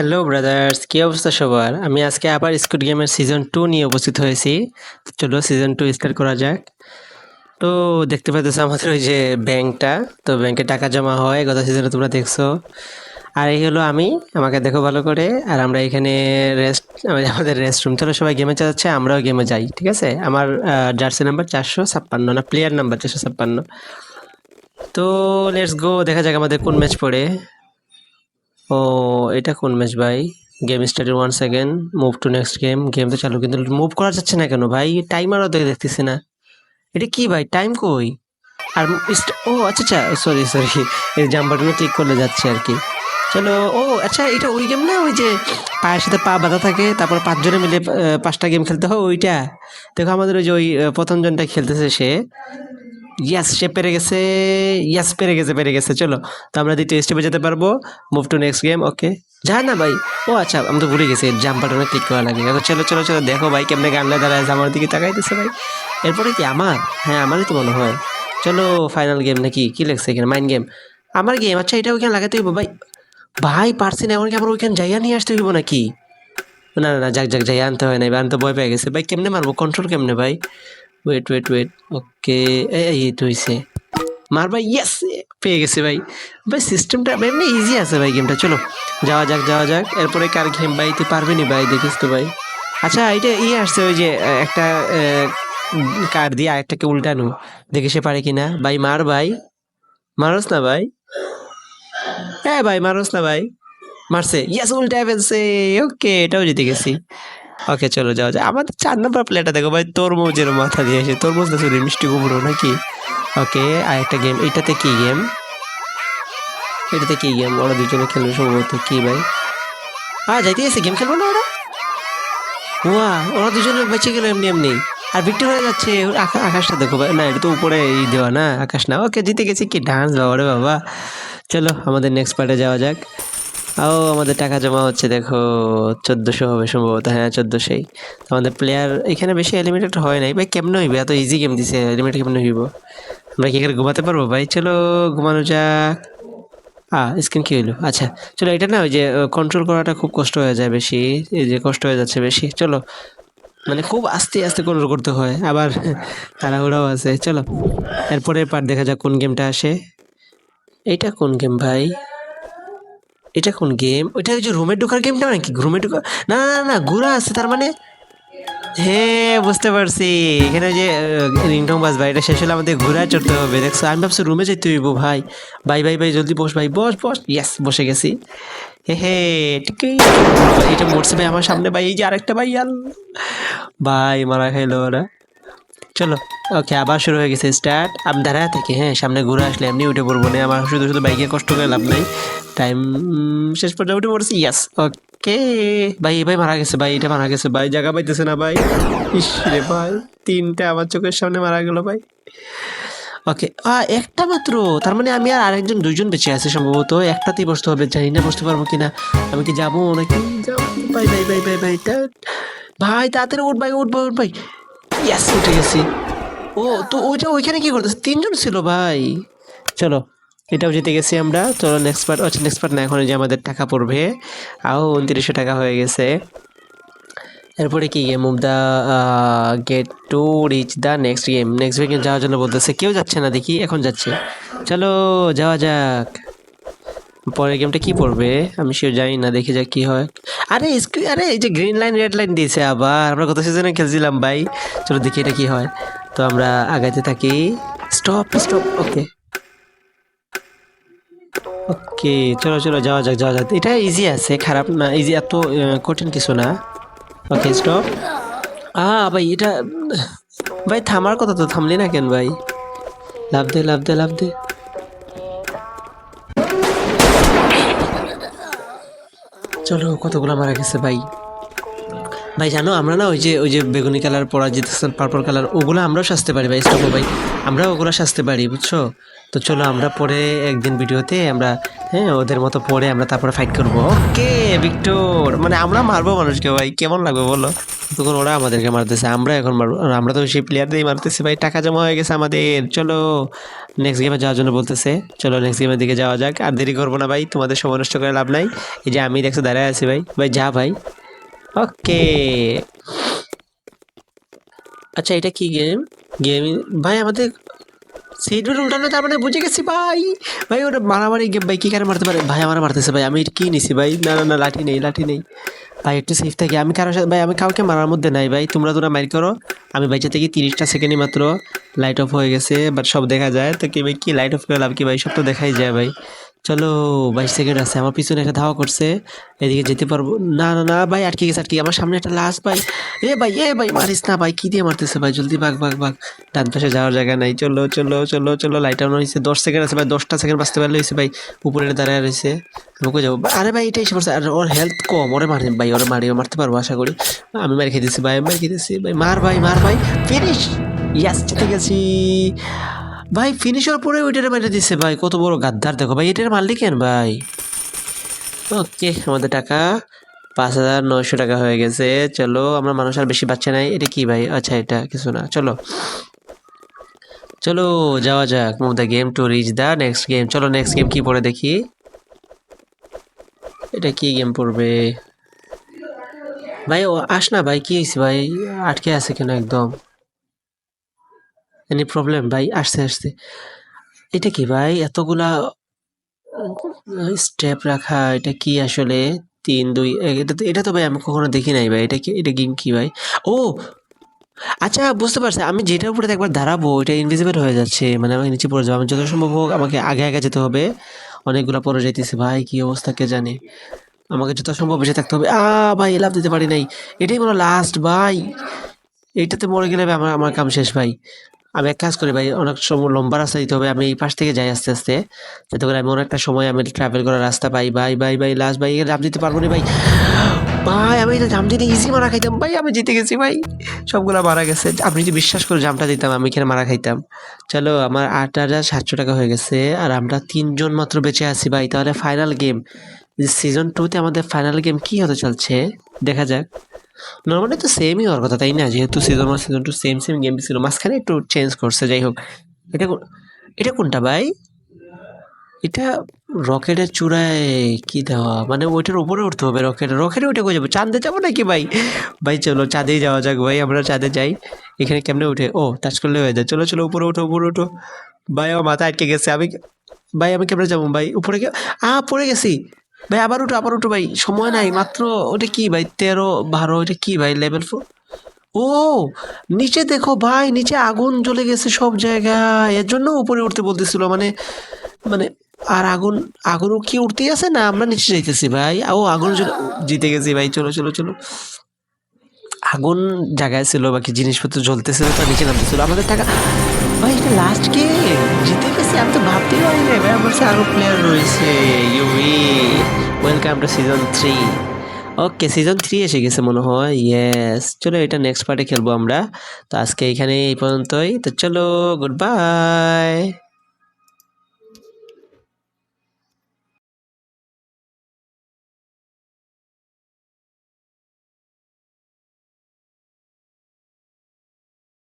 Hello brothers কী অবস্থা সবার? আমি আজকে আবার স্কুড গেমের সিজন টু নিয়ে উপস্থিত হয়েছি। চলো সিজন টু স্টার্ট করা যাক। তো দেখতে পাচ্ছ আমাদের ওই যে ব্যাংকটা। তো ব্যাংকে টাকা জমা হয় গত সিজনে তোমরা দেখছ। আর এই হলো আমি। আমাকে দেখো ভালো করে। আর আমরা এখানে রেস্ট আমাদের রেস্ট রুম চলো সবাই গেমে যাচ্ছে, আমরাও গেমে যাই, ঠিক আছে? আমার জার্সি নাম্বার চারশো ছাপ্পান্ন না প্লেয়ার নাম্বার চারশো ছাপ্পান্ন। তো লেটস গো দেখা যাক আমাদের কোন ম্যাচ পড়ে। ও এটা কোন ম্যাচ ভাই? Game started one second move to next game game তো চালু কিন্তু মুভ করা যাচ্ছে না কেন ভাই? টাইমারও তো দেখতেছি না। এটা কি ভাই? টাইম কই? আর ও আচ্ছা আচ্ছা সরি সরি এই জাম্প বাটনে ক্লিক করলে যাচ্ছে আর কি। চলো ও আচ্ছা এটা ওই গেম না? ওই যে পায়ের সাথে পা বাঁধা থাকে তারপর পাঁচজনে মিলে পাঁচটা গেম খেলতে হয় ওইটা? দেখো আমাদের ওই যে ওই আহ, প্রথম জনটা খেলতেছে সে। ইয়াস সে পেরে গেছে। ইয়াস পেরে গেছে পেরে গেছে। চলো, তো আমরা দ্বিতীয় স্টেপে যেতে পারব। Move to next game okay যা না ভাই, ও আচ্ছা আমি তো ভুলে গেছি জাম্প বাটনে ক্লিক করা লাগে চলো চলো চলো, দেখো ভাই কেমনে গানলে দাঁড়ায় আমার দিকে তাকাইতেছে ভাই। এরপরে কি, আমার? হ্যাঁ আমারই তো মনে হয়। চলো ফাইনাল গেম নাকি? কি লেগছে এখানে? মাইন্ড গেম আমার গেম আচ্ছা এটা ওইখানে লাগাতে হইব ভাই? ভাই, পারছি না, এখন কি আবার ওইখানে যাইয়া নিয়ে আসতে হইব নাকি? না না যাক যাক যাই আনতে হয় না আনতে ভয় পেয়ে গেছে। ভাই, কেমনে মারবো? কন্ট্রোল কেমনে ভাই? ওয়েট ওয়েট ওয়েট ওকে এই তো হইছে মার ভাই ইয়েস পেয়ে গেছে ভাই। ভাই সিস্টেমটা এমনি ইজি আছে ভাই গেমটা চলো, যাওয়া যাক যাওয়া যাক। এরপরে কার গেম ভাই, তুই পারবি নি ভাই? দেখিস তো ভাই। আচ্ছা এটা ইয়ে আসছে, ওই যে একটা কার্ড দিয়ে আরেকটাকে উল্টানো। দেখি সে পারে কিনা। ভাই, মার ভাই। মারস না ভাই? হ্যাঁ ভাই, মারস না ভাই। মারছে। ইয়াস উল্টায় ফেলছে। ওকে এটাও জিতে গেছি। ওকে, চলো যাওয়া যায় আমাদের চার নম্বর প্লেটা দেখো ভাই, তরমুজের মাথা দিয়ে এসে। তরমুজ না সরি মিষ্টি কুমড়ো নাকি? ওকে, আর একটা গেম এটাতে কি গেম এটাতে কি গেম ওরা দুজনে খেলবে সম্ভবত। কি ভাই? হ্যাঁ যাইতে গেছে গেম খেলব না ওরা? ওয়া ওরা দুজনে বেঁচে গেল এমনি এমনি। আর ভিক্টর হয়ে যাচ্ছে আকা- আকাশটা দেখো ভাই। না, এটা তো উপরে এই দেওয়া না, আকাশ না। ওকে, জিতে গেছি কি? ডান্স বাবা রে বাবা। চলো, আমাদের নেক্সট পার্টে যাওয়া যাক। ও আমাদের টাকা জমা হচ্ছে, দেখো, চোদ্দোশো হবে সম্ভবত। হ্যাঁ চোদ্দোশোই আমাদের প্লেয়ার এখানে বেশি এলিমিনেটেড হয় নাই। ভাই, কেমনে হইবে? এত ইজি গেম দিছে এলিমিনেট কেমনে হইব? আমরা কি এখানে ঘুমাতে পারব? ভাই, চলো, ঘুমানো যাক। আ স্ক্রিন কি হইল? আচ্ছা চলো, এটা না ওই যে কন্ট্রোল করাটা খুব কষ্ট হয়ে যায় বেশি। এই যে, কষ্ট হয়ে যাচ্ছে বেশি। চলো মানে খুব আস্তে আস্তে কন্ট্রোল করতে হয়। আবার তাড়াহুড়াও আছে। চলো এরপরে পার্ট দেখা যাক কোন গেমটা আসে। এইটা কোন গেম ভাই? এটা কোন গেম ওইটা ওই যে রুমে ঢোকার গেমটা নাকি? রুমে ঢোকা না না না ঘোরা আছে, তার মানে হ্যাঁ বুঝতে পারছি। এখানে যে রিংটং বাস, ভাই, এটা শেষ হলে আমাদের ঘোরা চড়তে হবে। দেখছ, আমি ভাবছি রুমে যেতে হইব, ভাই। ভাই ভাই ভাই, জলদি বস, ভাই, বস বস। ইয়াস বসে গেছি। হে হে ঠিকই এটা মরছে, ভাই, আমার সামনে, ভাই, এই যে আরেকটা, ভাই আল ভাই, মারা খাইলো ওরা। চলো। ওকে, আবার শুরু হয়ে গেছে স্টার্ট আমি দাঁড়ায় থাকি হ্যাঁ সামনে ঘুরে আসলে এমনি উঠে পড়ব না। আমার শুধু শুধু বাইকে কষ্ট করে লাভ নাই। টাইম শেষ পর্যন্ত উঠে পড়ছি ইয়াস ওকে ভাই ভাই মারা গেছে, ভাই, এটা মারা গেছে, ভাই, জায়গা পাইতেছে না, ভাই। ইস রে ভাই, তিনটা আমার চোখের সামনে মারা গেল, ভাই। ওকে একটা মাত্র। তার মানে আমি আর আরেকজন দুজন বেঁচে আছে সম্ভবত। একটাতেই বসতে হবে, জানি না বসতে পারব কিনা। আমি কি যাব নাকি? যাব, ভাই ভাই ভাই ভাই ভাই ভাই, তাড়াতাড়ি উঠ, ভাই উঠ ভাই উঠ, ভাই। ইয়াস উঠে গেছি ও, তো ওইটা ওইখানে কি করতেছে? তিনজন ছিল, ভাই। চলো, এটাও জিতে গেছি আমরা। তো নেক্সট পার্ট আচ্ছা নেক্সট পার্ট না, এখন যে আমাদের টাকা পড়বে। আও, উনত্রিশশো টাকা হয়ে গেছে। এরপরে কি game move the get to reach the next game next game যাওয়ার জন্য বলতেছে, কেউ যাচ্ছে না দেখি, এখন যাচ্ছে। চলো, যাওয়া যাক। পরের গেমটা কি পড়বে? আমি সেও জানি না, দেখি যাক কি হয়। আরে আরে, এই যে গ্রিন লাইন রেড লাইন দিয়েছে আবার। আমরা গত সিজনে খেলছিলাম ভাই। চলো দেখি এটা কি হয়। তো আমরা আগাইতে থাকি। স্টপ স্টপ ওকে ওকে চলো চলো, যাওয়া যাক যাওয়া যাক। এটা ইজি আছে, খারাপ না ইজি এত কঠিন কিছু না। ওকে স্টপ আ ভাই, এটা ভাই, থামার কথা তো, থামলি না কেন ভাই? লাভ দে লাভ দে লাভ দে। চলো কতগুলো মারা গেছে ভাই? ভাই, জানো, আমরা না ওই যে ওই যে বেগুনি কালার পরা যেতেছে পার্পল কালার, ওগুলো আমরাও সাজতে পারি ভাই স্টপ ভাই। আমরা ওগুলো সাজতে পারি, বুঝছ? তো চলো আমরা পরে একদিন ভিডিওতে আমরা হ্যাঁ ওদের মতো পরে আমরা তারপরে ফাইট করব। Okay, victory! মানে আমরা মারবো মানুষকে ভাই, কেমন লাগবে বলো? তখন ওরা আমাদেরকে মারতেছে, আমরা এখন মারবো আমরা তো সেই প্লেয়ার দিয়েই মারতেছি ভাই, টাকা জমা হয়ে গেছে আমাদের। চলো নেক্সট গেমে যাওয়ার জন্য বলতেছে, চলো নেক্সট গেমের দিকে যাওয়া যাক, আর দেরি করব না ভাই, তোমাদের সময় নষ্ট করে লাভ নাই। এই যে আমি দেখছ, দাঁড়ায় আছি ভাই। ভাই, যা ভাই। ওকে। আচ্ছা এটা কি গেম গেম ভাই, আমাদের সিট বেল্ট উল্টানো তার মানে বুঝে গেছি, ভাই। ভাই, ওটা মারামারি গেম ভাই, কি কারে মারতে পারে? ভাই আমার মারতেছে, ভাই, আমি কি নিছি, ভাই? না না না, লাঠি নেই লাঠি নেই। ভাই, একটু সেফ থাকি। আমি কারোর সাথে ভাই, আমি কাউকে মারার মধ্যে নাই, ভাই। তোমরা তোমরা মাইর করো। আমি বাইচে থেকে তিরিশটা সেকেন্ডই মাত্র। লাইট অফ হয়ে গেছে বাট সব দেখা যায়। তো কি ভাই কি লাইট অফ করে লাভ কি, ভাই? সব তো দেখাই যায়, ভাই। চলো বাইশ সেকেন্ড আছে। আমার পিছনে একটা ধাওয়া করছে। এদিকে যেতে পারব। না না না, ভাই, আটকে গেছে, আটকে আমার সামনে একটা লাশ, ভাই। এ ভাই এ, ভাই, মারিস না, ভাই। কি দিয়ে মারতেছে, ভাই? জলদি বাঘ বাঘ বাঘ। ডান পাশে যাওয়ার জায়গা নাই। চলো চলো চলো চলো লাইট অন হয়েছে। দশ সেকেন্ড আছে, ভাই। দশটা সেকেন্ড বাঁচতে পারলে হয়েছে, ভাই। উপরে দাঁড়ায় রয়েছে। আমাকে যাব। আরে, ভাই, এটাই পড়ছে আর ওর হেলথ কম। ওরে মারি, ভাই, ওরে মারি মারতে পারব, আশা করি। আমি মারি খেতেছি, ভাই, আমি মারি খেতেছি, ভাই। মার ভাই মার, ভাই। ফিনিশ ইয়াস জিতে গেছি। ভাই ফিনিশ হওয়ার পরে ওইটারে মারি দিচ্ছে ভাই, কত বড় গাদ্দার দেখো ভাই, এটারে মারলি কেন ভাই। ওকে, আমাদের টাকা পাঁচ হাজার নয়শো টাকা হয়ে গেছে। চলো, আমরা মানুষ আর বেশি বাচ্চা নাই এটা কি ভাই? আচ্ছা এটা কিছু না। চলো। চলো, যাওয়া যাক। Move the game to reach the next game চলো নেক্সট গেম কি পড়ে দেখি? এটা কি গেম পড়বে? ভাই, ও, আস না ভাই, কি হয়েছে ভাই? আটকে আছে কেন একদম? এনি প্রবলেম ভাই আসতে আসতে এটা কি ভাই? এতগুলা স্টেপ রাখা, এটা কি আসলে? তিন, দুই এটা তো এটা তো ভাই আমি কখনো দেখি নাই ভাই। এটা কি, এটা গেম কি ভাই? ও! আচ্ছা বুঝতে পারছি। আমি যেটার উপরে একবার দাঁড়াবো এটা ইনভিজিবল হয়ে যাচ্ছে। মানে আমাকে নিচে পড়ে যাব। আমি যত সম্ভব হোক আমাকে আগে আগে যেতে হবে। অনেকগুলো পরে যাইতেছে ভাই, কি অবস্থা কে জানে? আমাকে যত সম্ভব বেঁচে থাকতে হবে। আ, ভাই, লাভ দিতে পারি নাই। এটাই মনে লাস্ট ভাই। এইটাতে মরে গেলে আমার আমার কাম শেষ ভাই। আমি এক কাজ করি ভাই, অনেক সময় লম্বা রাস্তা দিতে হবে, আমি এই পাশ থেকে যাই আস্তে আস্তে। যাতে করে আমি অনেকটা সময় আমি ট্রাভেল করার রাস্তা পাই। ভাই ভাই ভাই লাস্ট ভাই লাভ দিতে পারব না ভাই। ভাই, আমি জাম দিতে ইজি মারা খাইতাম। ভাই, আমি জিতে গেছি ভাই। সবগুলা মারা গেছে। আপনি যদি বিশ্বাস করে জামটা দিতাম, আমি এখানে মারা খাইতাম। চলো, আমার আট হাজার সাতশো টাকা হয়ে গেছে, আর আমরা তিনজন মাত্র বেঁচে আছি ভাই। তাহলে ফাইনাল গেম সিজন টুতে আমাদের ফাইনাল গেম কি হতে চলছে? দেখা যাক। নর্মালি তো সেমই হওয়ার কথা, তাই না? যেহেতু season one season two same same game ছিল, মাঝখানে একটু চেঞ্জ করছে, যাই হোক। এটা এটা কোনটা ভাই? এটা রকেটের চূড়ায় কি দেওয়া? মানে ওইটার উপরে উঠতে হবে রকেট। রকেটে উঠে কই যাব? চাঁদে যাব নাকি ভাই? ভাই, চলো চাঁদেই যাওয়া যাক ভাই, আমরা চাঁদে যাই। এখানে কেমনে উঠে? ও টাচ করলে হয়ে যায়। চলো চলো, উপরে উঠো উপরে উঠো ভাই আমার মাথা আটকে গেছে। আমি ভাই, আমি কেমনে যাব ভাই? উপরে আ, পড়ে গেছি। ভাই, আবার উঠো আবার উঠো ভাই। সময় নাই, মাত্র ওটা কি ভাই, তেরো, বারো, ওটা কি ভাই লেভেল ফোর ও, নিচে দেখো ভাই, নিচে আগুন জ্বলে গেছে সব জায়গায়। এর জন্য উপরে উঠতে বলতেছিল মানে মানে আর আগুন, আগুনও কি উঠতেই আছে না আমরা নিচে যাইতেছি ভাই? ও, আগুন জিতে গেছি ভাই, চলো চলো চলো। আগুন জায়গায় ছিল, বাকি জিনিসপত্র জ্বলতেছিল তো নিচে নামতেছিল। আমাদের টাকা ভাই এটা লাস্ট কে জিতে গেছি, আমি তো ভাবতেই পারি না ভাই, আমার কাছে আরও প্লেয়ার রয়েছে you welcome to season three okay season three এসে গেছে মনে হয় ইয়েস চলো, এটা নেক্সট পার্টে খেলব আমরা। তো আজকে এখানে এই পর্যন্তই। তো চলো গুড বাই